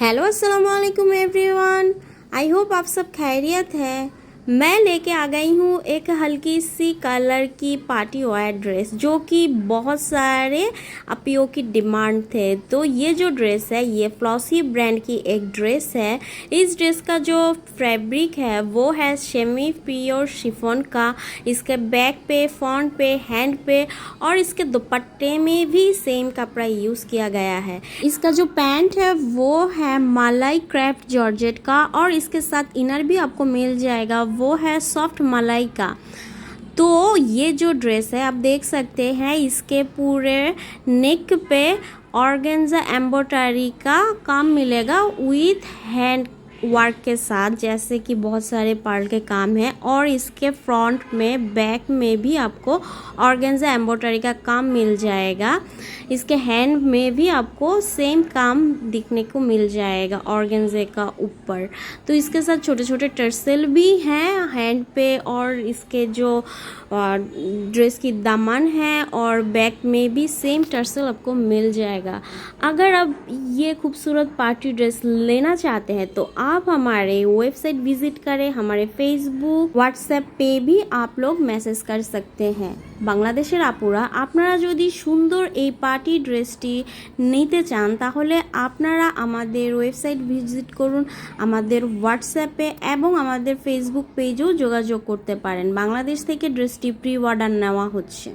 Hello अस्सलाम वालेकुम everyone I hope आप सब खैरियत है। मैं लेके आ गई हूँ एक हल्की सी कलर की पार्टी वायर ड्रेस, जो कि बहुत सारे अपियो की डिमांड थे। तो ये जो ड्रेस है, ये फ्लॉसी ब्रांड की एक ड्रेस है। इस ड्रेस का जो फैब्रिक है, वो है शेमी प्योर शिफोन का। इसके बैक पे, फ्रंट पे, हैंड पे और इसके दुपट्टे में भी सेम कपड़ा यूज़ किया गया है। इसका जो पैंट है, वो है मालाई क्राफ्ट जॉर्जेट का और इसके साथ इनर भी आपको मिल जाएगा। वो है सॉफ्ट मलाई का। तो ये जो ड्रेस है, आप देख सकते हैं, इसके पूरे नेक पे ऑर्गेन्जा एम्ब्रॉयडरी का काम मिलेगा विथ हैंड वर्क के साथ, जैसे कि बहुत सारे पार्ल के काम हैं और इसके फ्रंट में बैक में भी आपको ऑर्गेन्जा एम्ब्रॉयडरी का काम मिल जाएगा। इसके हैंड में भी आपको सेम काम दिखने को मिल जाएगा ऑर्गेन्जे का ऊपर। तो इसके साथ छोटे छोटे टर्सल भी हैं हैंड पे और इसके जो ड्रेस की दामन है और बैक में भी सेम टर्सल आपको मिल जाएगा। अगर आप ये खूबसूरत पार्टी ड्रेस लेना चाहते हैं तो आप हमारे वेबसाइट विजिट करें हमारे फेसबुक व्हाट्सएप पे भी आप लोग मैसेज कर सकते हैं বাংলাদেশের আপুরা আপনারা যদি সুন্দর এই পার্টি ড্রেসটি নিতে চান তাহলে আপনারা আমাদের ওয়েবসাইট ভিজিট করুন আমাদের হোয়াটসঅ্যাপে এবং আমাদের ফেসবুক পেজেও যোগাযোগ করতে পারেন বাংলাদেশ থেকে ড্রেসটি প্রি অর্ডার নেওয়া হচ্ছে